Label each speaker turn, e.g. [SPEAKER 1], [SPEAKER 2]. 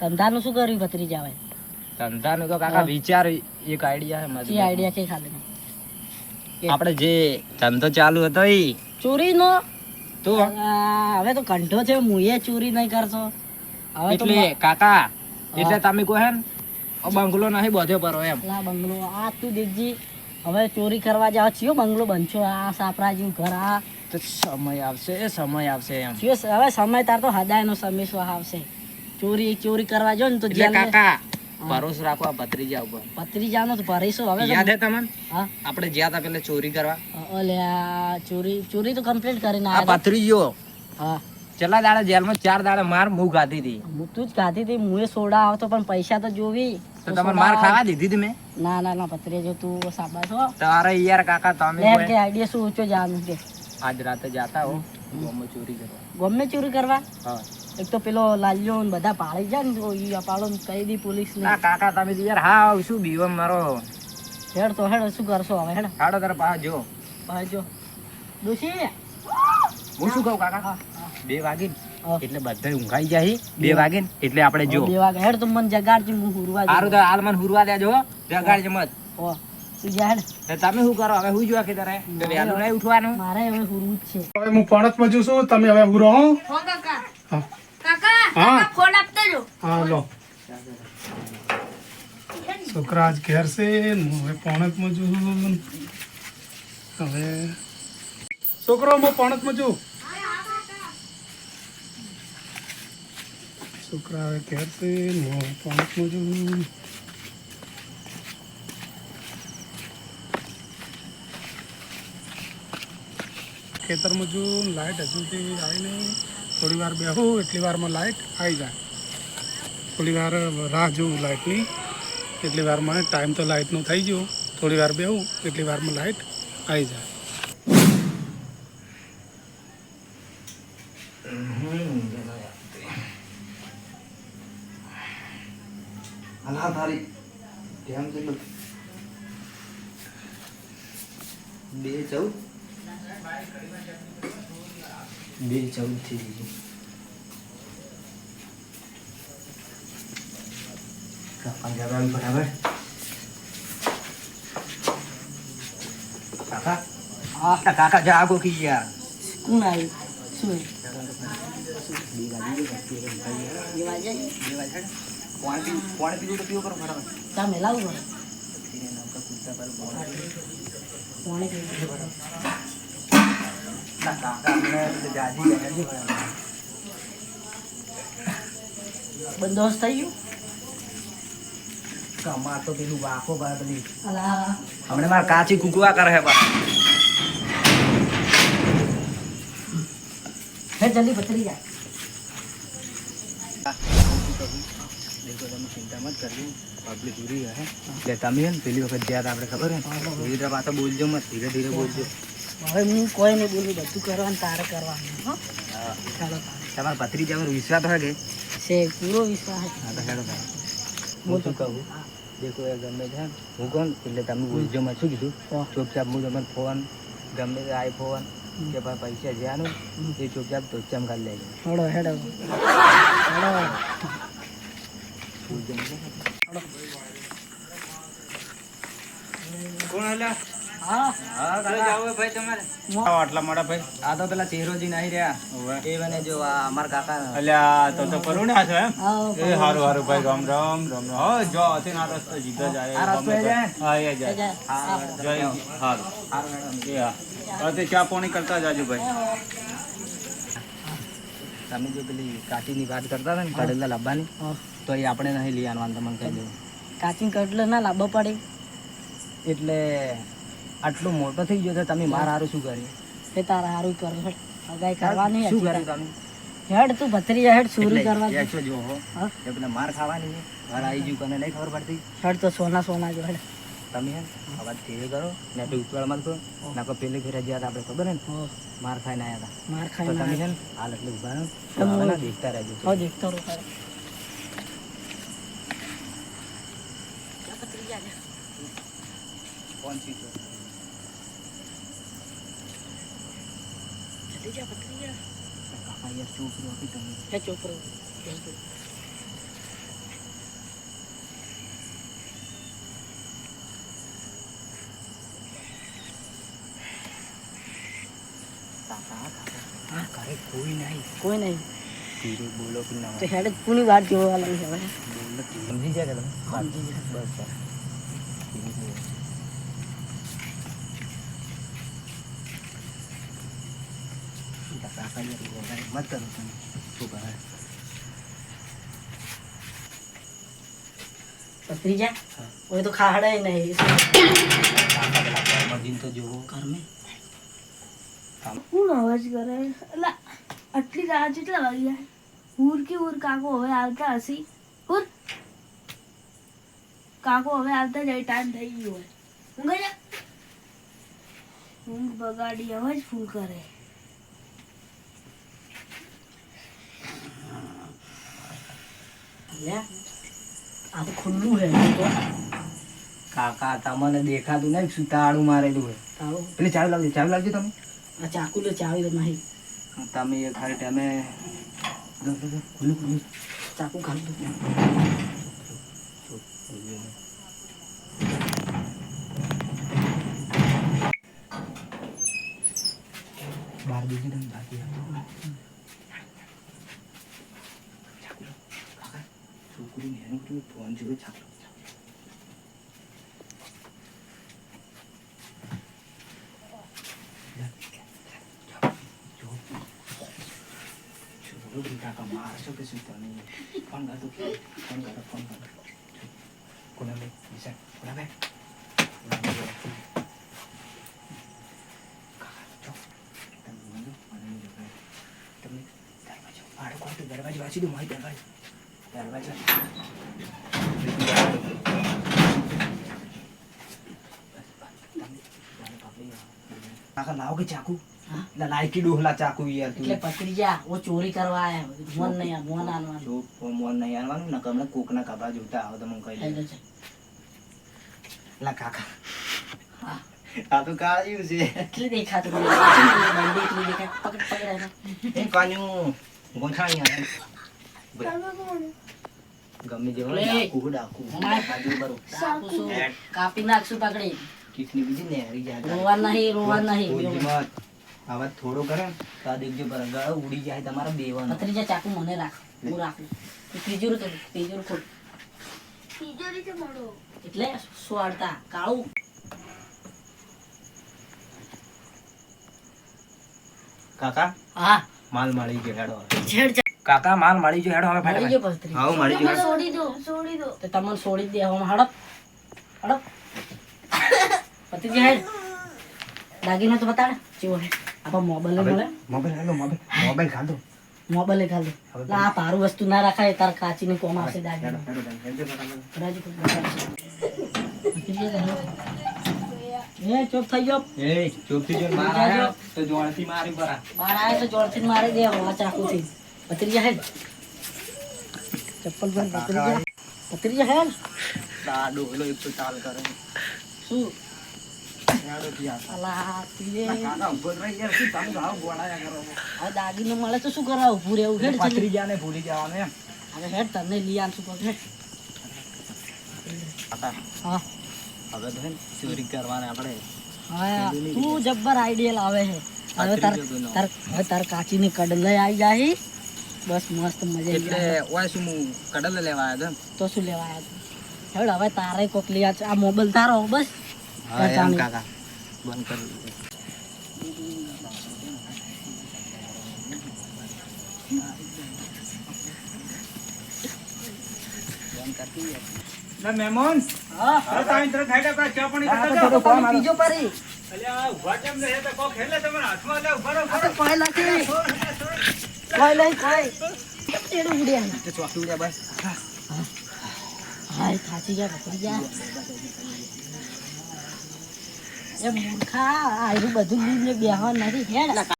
[SPEAKER 1] ધંધાનું શું કર્યું ભત્રી જાવે
[SPEAKER 2] ધંધાનું તો કાકા વિચાર એક આઈડિયા છે
[SPEAKER 1] મારી આઈડિયા છે ખાલી.
[SPEAKER 2] આપણે જે ધંધો ચાલુ હતો ઈ.
[SPEAKER 1] ચોરીનો?
[SPEAKER 2] તો?
[SPEAKER 1] હવે તો કંઠો છે હું ચોરી નહીં કરશો. હવે
[SPEAKER 2] એટલે કાકા એટલે તમે કહો હે બંગલો નહીં બધો પરો એમ.
[SPEAKER 1] ના બંગલો આ તું દેખજી હવે ચોરી કરવા જાવ ચિયો બંગલો બનશો આ સાપરાજી ઘર આ
[SPEAKER 2] તો સમય આવશે એ સમય આવશે એમ.
[SPEAKER 1] હવે સમય તાર તો હદાયનો સમય શું આવશે? ચોરી ચોરી કરવા જો ને તો
[SPEAKER 2] કાકા ભરોસો રાખો આ ભત્રીજા ઉપર.
[SPEAKER 1] પત્રીજાનો તો ભરીસો હવે
[SPEAKER 2] યાદ હે તમને?
[SPEAKER 1] હા.
[SPEAKER 2] આપણે જ્યાં તા પેલે ચોરી કરવા.
[SPEAKER 1] ઓલે ચોરી ચોરી તો કમ્પ્લીટ કરીને
[SPEAKER 2] આ ભત્રીજો.
[SPEAKER 1] હા.
[SPEAKER 2] છેલ્લા દાડા જેલમાં ચાર દાડા માર મું ખાધી હતી.
[SPEAKER 1] હું તું જ ખાધી હતી મુએ સોડા આવતો પણ પૈસા તો જોવી.
[SPEAKER 2] તો તમારે માર ખાવા દીધી હતી મેં?
[SPEAKER 1] ના ના ના ભત્રીજો તું સાબા છો.
[SPEAKER 2] તારે યાર કાકા તમે
[SPEAKER 1] કે આઈડિયા શું ઊંચો જાનું કે
[SPEAKER 2] આજ રાતે જાતા હો ગામમાં ચોરી કરવા.
[SPEAKER 1] ગમે ચોરી કરવા?
[SPEAKER 2] હા.
[SPEAKER 1] એક તો પેલો લાલ્યો ને બધા પાળી જાય ને તો ઈ પાડો ને કહી દી પોલીસ ને
[SPEAKER 2] ના કાકા તમે તો યાર હા શું બીવો મારો.
[SPEAKER 1] હેડ તો હેડ શું કરશો હવે હેડ.
[SPEAKER 2] હાડો તારે પા જો.
[SPEAKER 1] પા જો. દોશી
[SPEAKER 2] હું શું કહું કાકા. બે વાગે એટલે બધા ઊંઘાઈ જાય બે વાગે એટલે આપણે જો.
[SPEAKER 1] બે વાગે. હેડ તો મને જગાડજે હું હુરવા
[SPEAKER 2] સારું તો હાલ મને હુરવા દેજો હો. જગાડજો મત.
[SPEAKER 1] ઓ હેડ.
[SPEAKER 2] તમે શું કરો? હવે હું જોવા કે તારે? વહેલું નહીં ઉઠવાનું?
[SPEAKER 1] મારે હવે હુરવું જ છે.
[SPEAKER 3] હવે હું પણતમાં જઉં છું. તમે હવે ઉરો હો. હા. હા લો. છોકરા આજ ઘેર છે હવે પણતમાં જઉં હવે છોકરો હું પણતમાં જઉં છોકરા હવે ઘેર છે હું પણતમાં જઉં ખેતરમાં જો લાઇટ હજુ આવી નહીં. થોડી વાર બેહું, એટલી વારમાં લાઇટ આવી જાય. થોડી વાર રાહ જોઉં લાઇટની એટલી વારમાં ટાઈમ તો લાઇટનો થઈ ગયો. થોડી વાર બેહું, એટલી વારમાં લાઇટ આવી જાય.
[SPEAKER 2] અલા બે ચૌદ? બે ચૌદ થઈ ગયું પંજાબ બરાબર? કાકા?
[SPEAKER 1] હા.
[SPEAKER 2] કાકા જાગો કી યાર
[SPEAKER 1] કોણ આવ્યું? શું
[SPEAKER 2] તો પીવું કરો
[SPEAKER 1] પીવું. બંદોબસ્ત થઈ ગયું
[SPEAKER 2] કમા તો પેલું વાકો કરે પેલી
[SPEAKER 1] અલા
[SPEAKER 2] હમણે મારે કાચી કુકવા કરે છે પાછા
[SPEAKER 1] હે જલ્દી પતરી જાય
[SPEAKER 2] દેખો તમે ચિંતા મત કરજો પબ્લિક ઉરી હે એટલે તમે હે ને પેલી વખત જ્યાં આપણે ખબર હે ને એવી રીતે પાછા બોલજો મત ધીરે ધીરે બોલજો
[SPEAKER 1] હવે હું કોઈ નહીં બોલું બધું કરવાનું તારે કરવાનું હો.
[SPEAKER 2] હા.
[SPEAKER 1] ચાલો.
[SPEAKER 2] તમારા ભત્રીજા પર વિશ્વાસ હોય કે
[SPEAKER 1] છે પૂરો વિશ્વાસ
[SPEAKER 2] હા તો હેડો. હું શું કહું? દેખો એ ગમે છે હું એટલે તમે બોલજો મત શું કીધું. ચોપચાપ હું તમને ફોન ગમે તે આઈફોન કે ભાઈ પૈસા જ્યાંનું એ ચોપચાપ તો ચમકાવી લેજો
[SPEAKER 1] હેડો હેડો. હેડો.
[SPEAKER 2] કોણ આલા
[SPEAKER 1] હા.
[SPEAKER 2] હા કાકા આવો ભાઈ તમારે.
[SPEAKER 3] આટલા મોડા ભાઈ.
[SPEAKER 2] આ તો પેલા ચહેરોજી નહીં રહ્યા. એ મને જો આ અમારા કાકા.
[SPEAKER 3] અલ્યા તો તો પરુણ્યા છો એમ? એ હારું હારું ભાઈ રામ રામ રામ રામ. હો જો હતી ના રસ્તો જીધો જાય
[SPEAKER 1] આ રસ્તો જાય?
[SPEAKER 3] હા એ
[SPEAKER 1] એ
[SPEAKER 3] જાય.
[SPEAKER 1] જાય.
[SPEAKER 3] જય હારું. એ હા. હવે ચા પાણી કરતા જાજો ભાઈ.
[SPEAKER 2] તમે જો પેલી કાચીની વાત કરતા હતા ને કડેલા લાવવાની તો એ આપણે નહીં લઈ આવવાનું તમને કહી દઉં.
[SPEAKER 1] કાચી કટલે ના લાંબો પડે.
[SPEAKER 2] એટલે આટલો મોટો થઈ ગયો તો તમે માર હારું શું કર્યું?
[SPEAKER 1] એ તારે સારું કર હેડ અગાઈ કરવાની
[SPEAKER 2] શું કર્યું તમે?
[SPEAKER 1] હેડ તું ભત્રી હેડ ચોરી કરવા
[SPEAKER 2] એકસો જો હો. એટલે માર ખાવાની છે. ઘર આવી ગયું કને નહીં ખબર પડતી.
[SPEAKER 1] હેડ તો સોના સોના જો હેડ.
[SPEAKER 2] તમે હે ને અવાજ ધીરે કરો. ને એટલે ઉતવાળમાં કરો નાકો પેલે ઘરે ગયા હતા આપણે ખબર ને? માર ખાઈને આવ્યા હતા માર
[SPEAKER 1] ખાઈ
[SPEAKER 2] તમે ને હાલ એટલે ઊભા રહો. ના દેખતા રહેજો
[SPEAKER 1] હો દેખતો રહો
[SPEAKER 2] કોણ સીધો
[SPEAKER 1] પકડી જા પકડી જા
[SPEAKER 2] કોઈ નહીં
[SPEAKER 1] કોઈ નહીં
[SPEAKER 2] ધીરે બોલો કે ના
[SPEAKER 1] તો હેડ વાત જોવા
[SPEAKER 2] બોલો સમજી જાય કે
[SPEAKER 1] સમજી જાય
[SPEAKER 2] બસ મત કરો તમે. શું કરે?
[SPEAKER 1] ભત્રીજા
[SPEAKER 2] હા.
[SPEAKER 1] ઓય તો ખાડે નહીં.
[SPEAKER 2] જઈને તો જોવો
[SPEAKER 1] ઘર મેં
[SPEAKER 4] શું અવાજ કરે? એટલે આટલી રાત કેટલા વાગ્યા હુર કે હુર કાકો હવે આવતા હશે. હુર? કાકો હવે આવતા જાય ટાઈમ થઈ ગયો હોય. ઊંઘે ઊંઘ બગાડી અવાજ ફૂલ કરે.
[SPEAKER 1] આ તો ખુલ્લું હે
[SPEAKER 2] કાકા તમને દેખાતું નહીં શું તાળું મારેલું હોય
[SPEAKER 1] તાળું?
[SPEAKER 2] પેલી ચાવી લાવજો ચાવી લાવજો તમે.
[SPEAKER 1] આ ચાકુ લે ચાવી નહીં
[SPEAKER 2] તમે એ ખાલી ટાઈમે ખુલ્લું ખુલ્લું.
[SPEAKER 1] ચાકુ ખાલી દો.
[SPEAKER 2] બાર બીજી તમે બાકી રાખો. ચાકુ લો. કાકા, છોકરી ને એનું પેલું ફોન જોવે ચાકુ લો. જો. જો, જો, કાકા મારશો કે શું તમે ફોન કાઢો ફોન કાઢો ફોન કાઢો કોના ભાઈ વિશાલ કોના ભાઈ કોના ભાઈ? કાકા, જો. તમે બોલો, મને નહીં જવાય. તમે દરવાજો આડો કરો તો દરવાજો વાંચી દો મારી દરવાજો દરવાજો કાકા લાવો કે ચાકુ? ના લાયકી ડોહલા ચાકુ યાર તું.
[SPEAKER 1] એટલે ભત્રીજા ઓ ચોરી કરવા આયા મોન નહીં મોન આનવાનું
[SPEAKER 2] જો મોન નહીં આનવાનું ને કમણે કોકના કપા જોતા આવો તો મને કહી દે લા કાકા. આ તો કાળ્યું છે.
[SPEAKER 1] એટલે દેખાતું બંડી એટલી દેખાય. પકડ પકડ.
[SPEAKER 2] એ કાન્યું? ગોઠાણી ગમે જેવો ડાકુ ડાકુ બાજુ બરો
[SPEAKER 1] ડાકુ શું? કાપી નાખશું પકડી.
[SPEAKER 2] કિસની બીજી નેરી જાય.
[SPEAKER 1] રોવા નહીં રોવા નહીં.
[SPEAKER 2] આવા થોડો કરે તો આ દેખજો બરગા ઉડી જાય તમારા બેવાનો.
[SPEAKER 1] ભત્રીજા ચાકુ મને રાખ હું રાખું. તું ત્રીજું ત્રીજો ત્રીજું ખોલ.
[SPEAKER 4] ત્રીજો રીતે મળો.
[SPEAKER 1] એટલે સ્વાડતા કાળું.
[SPEAKER 2] કાકા
[SPEAKER 1] હા.
[SPEAKER 2] માલ મળી ગયો હેડો.
[SPEAKER 1] છેડ.
[SPEAKER 2] કાકા માલ મળી જો હેડો હવે
[SPEAKER 1] મળી ગયો ભત્રી
[SPEAKER 2] હા મળી જો
[SPEAKER 4] છોડી દો છોડી દો.
[SPEAKER 1] તો તમને છોડી દે હું હડપ હડપ ભત્રીજા હેડ. દાગીનો તો બતાડ. ચેવો હે આપા મોબાઈલ મળે
[SPEAKER 2] મોબાઈલ હેલો મોબાઈલ. મોબાઈલ ખાધો?
[SPEAKER 1] મોબાઈલ ખાલી
[SPEAKER 2] હવે
[SPEAKER 1] લા આ પારું વસ્તુ ના રાખાય તાર કાચીની કોમ આવશે દાગીનો.
[SPEAKER 2] હેડો હેડો હેડો ફટાફટ.
[SPEAKER 1] રાજી એ ચૂપ થઈ ગયો.
[SPEAKER 2] એ ચોપથી જો માર આયો તો જોણથી મારી બરા
[SPEAKER 1] બહાર તો જોરથી મારી દે આ ચાકુથી. ભત્રીજા હે ચપ્પલ બંધ પતરીયા પતરીયા હે
[SPEAKER 2] દાડો એલો એક તો ચાલ કરે
[SPEAKER 1] શું મળે તો કરાવ રહેવું હેડ
[SPEAKER 2] ભૂલી જવાનું એમ
[SPEAKER 1] હવે હેડ તને લઈ આનશું પગ હેડ હા
[SPEAKER 2] હવે તો હે ને ચોરી કરવાને આપણે
[SPEAKER 1] હા તું જબ્બર આઈડિયા લાવે છે હવે તાર
[SPEAKER 2] ભત્રીજો
[SPEAKER 1] તાર હવે તાર કડલે આવી જાય બસ મસ્ત મજા
[SPEAKER 2] એટલે ઓય શું હું કડલ લેવા આવ્યો
[SPEAKER 1] તો? શું લેવા આવ્યા? હેડ હવે તારે કોક લઈ આ મોબાઈલ તારો બસ.
[SPEAKER 2] હા એમ કાકા. બંધ કરી. મહેમાન
[SPEAKER 1] હા.
[SPEAKER 2] હા, તો
[SPEAKER 1] તો
[SPEAKER 2] થોડું
[SPEAKER 1] તમે બીજો પરી?
[SPEAKER 3] અલ્યા ઊભા કેમ રહે તો કોક હેલે તમારા હાથમાં લે ઊભા રહો
[SPEAKER 1] આ તો કોઈ નહીં કોઈ તેડું ઉડ્યા
[SPEAKER 2] તે ચોકી ઉડ્યા બસ.
[SPEAKER 1] હાય થાચી ગયા પકડી ગયા. એ મૂર્ખા આયરું બધું લઈને બેહવા નથી હેડ.